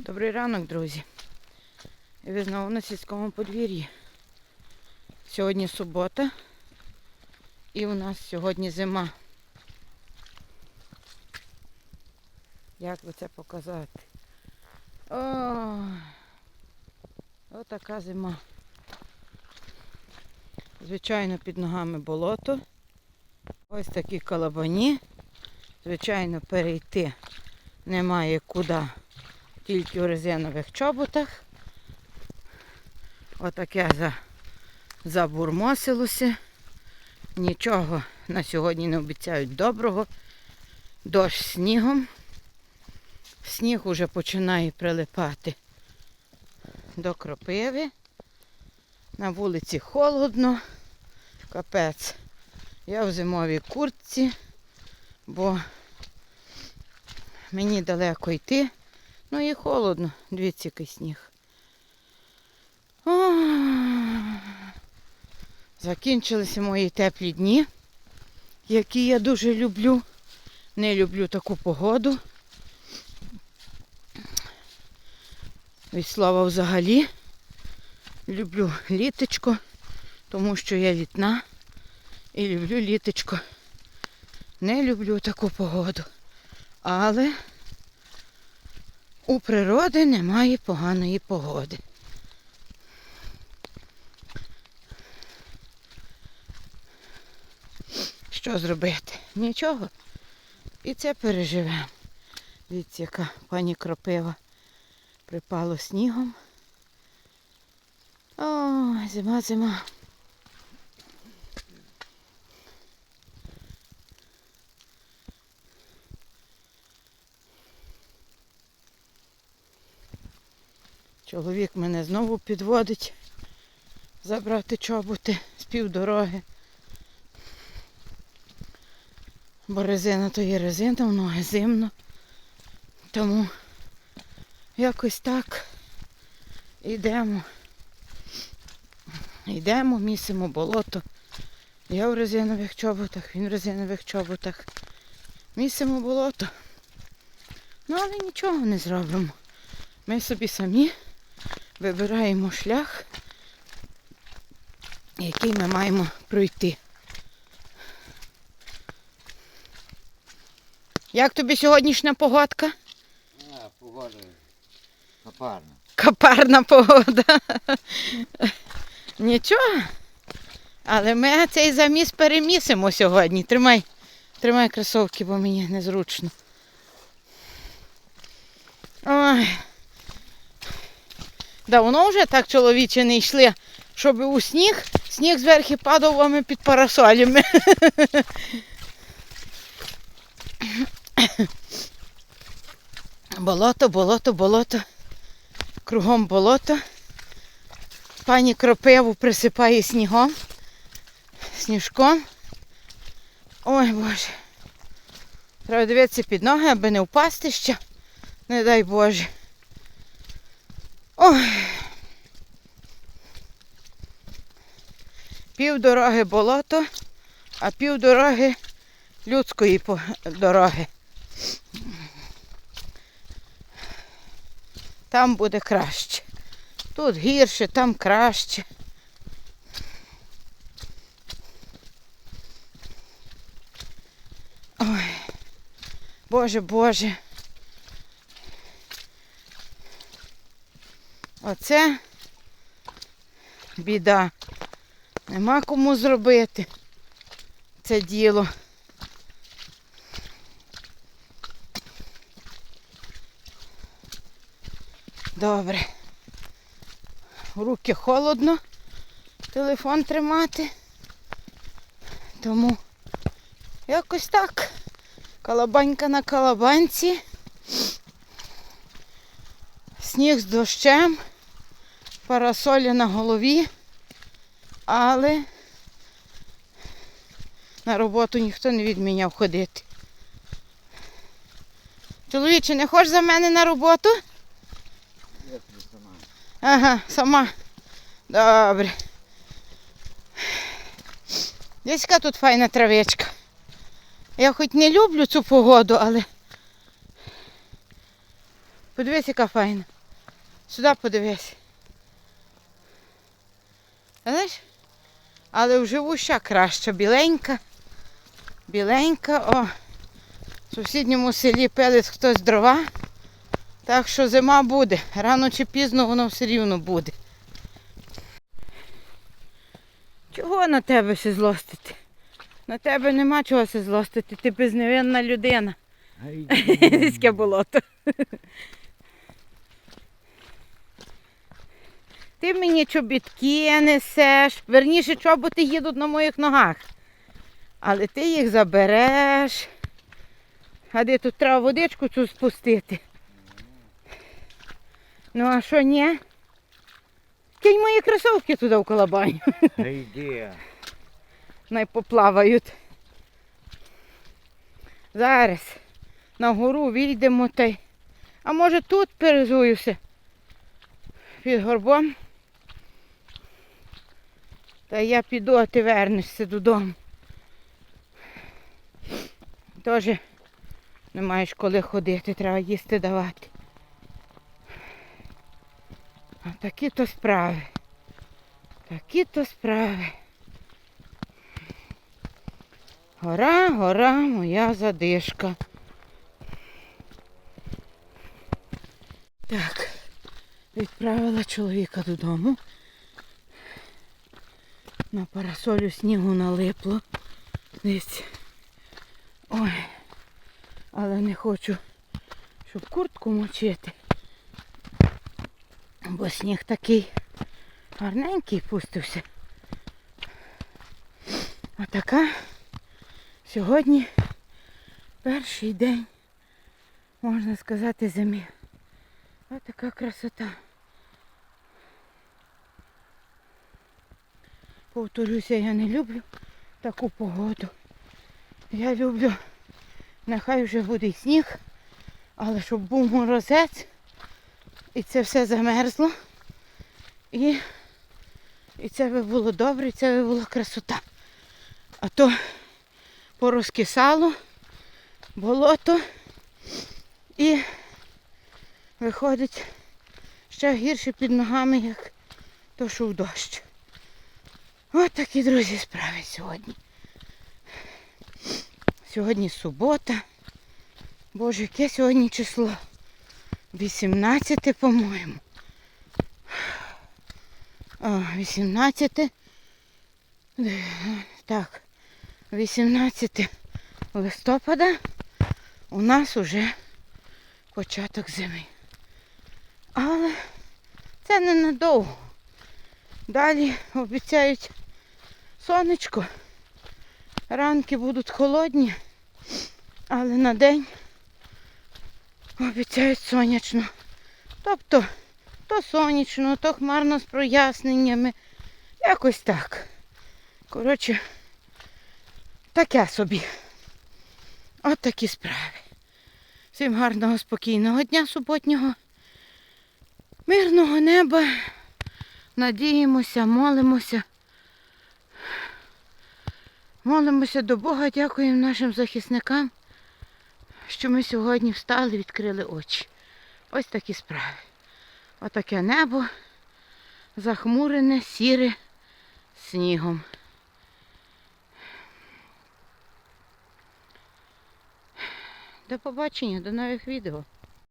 Добрий ранок, друзі. Ви знову на сільському подвір'ї. Сьогодні субота. І у нас сьогодні зима. Як би це показати? О, отака зима. Звичайно, під ногами болото. Ось такі калабані. Звичайно, перейти немає куди тільки у резинових чоботах. Отаке за, забурмосилося. Нічого на сьогодні не обіцяють доброго. Дощ снігом. Сніг уже починає прилипати до кропиви. На вулиці холодно. Капець. Я в зимовій куртці, бо мені далеко йти. Ну і холодно. Дивіться, який сніг. О, Закінчилися мої теплі дні, які я дуже люблю. Не люблю таку погоду. Від слова взагалі. Люблю літочко, тому що я літна. І люблю літочко. Не люблю таку погоду. Але у природи немає поганої погоди. Що зробити? Нічого. І це переживемо. Дивіться, яка пані кропива припало снігом. О, зима, зима. Чоловік мене знову підводить забрати чоботи з півдороги. Бо резина то є резина, в ноги зимно. Тому якось так йдемо. Йдемо, місимо болото. Я в резинових чоботах, він в резинових чоботах. Місимо болото. Ну, але нічого не зробимо. Ми собі самі вибираємо шлях, який ми маємо пройти. Як тобі сьогоднішня погодка? А, погода копарна. Капарна погода. Нічого. Але ми цей заміс перемісимо сьогодні. Тримай, тримай кросовки, бо мені незручно. Ой. Давно вже так чоловіче не йшли, щоб у сніг, сніг зверху падав вами під парасолями. Болото, болото, болото. Кругом болото. Пані кропиву присипає снігом. Сніжком. Ой Боже. Треба дивитися під ноги, аби не впасти ще. Не дай Боже. Ой. Пів дороги болото, а пів дороги людської дороги. Там буде краще. Тут гірше, там краще. Ой, Боже, Боже. Оце біда. Нема кому зробити це діло. Добре. Руки холодно, телефон тримати. Тому якось так. Калабанька на калабанці. Сніг з дощем, парасолі на голові, але на роботу ніхто не відміняв ходити. Чоловіче, не хочеш за мене на роботу? Ага, сама. Добре. Десь яка тут файна травичка. Я хоч не люблю цю погоду, але Подивись, яка файна. Сюди подивись. Знаєш? Але вживу ще краще. Біленька. Біленька. О. В сусідньому селі пилить хтось дрова. Так що зима буде. Рано чи пізно воно все рівно буде. Чого на тебе се злостити? На тебе нема чого се злостити, ти безневинна людина. Різьке болото. Ти мені чобітки несеш, верніше чоботи їдуть на моїх ногах. Але ти їх забереш. А де тут треба водичку цю спустити? Ну а що ні? Кинь мої кросовки туди в колобаню. Йди. Най поплавають. Зараз на гору війдемо та й. А може тут перезуюся під горбом. Та я піду, а ти вернешся додому. Теж не маєш коли ходити, треба їсти давати. А такі то справи. Такі то справи. Гора, гора, моя задишка. Так, відправила чоловіка додому. На парасолю снігу налипло. Десь. Ой, але не хочу, щоб куртку мочити. Бо сніг такий гарненький пустився. Отака сьогодні перший день, можна сказати, зими. Ось така красота. Повторюся, я не люблю таку погоду. Я люблю, нехай вже буде сніг, але щоб був морозець і це все замерзло. І, і це би було добре, і це би була красота. А то порозкисало, болото і виходить ще гірше під ногами, як то, що в дощ. Ось такі, друзі, справи сьогодні. Сьогодні субота. Боже, яке сьогодні число? 18, по-моєму. О, 18. Так. 18 листопада у нас уже початок зими. Але це ненадовго. Далі обіцяють сонечко. Ранки будуть холодні, але на день обіцяють сонячно. Тобто то сонячно, то хмарно з проясненнями. Якось так. Коротше, таке собі. От такі справи. Всім гарного, спокійного дня суботнього. Мирного неба. Надіємося, молимося. Молимося до Бога, дякуємо нашим захисникам, що ми сьогодні встали, відкрили очі. Ось такі справи. Отаке небо захмурене, сіре снігом. До побачення, до нових відео.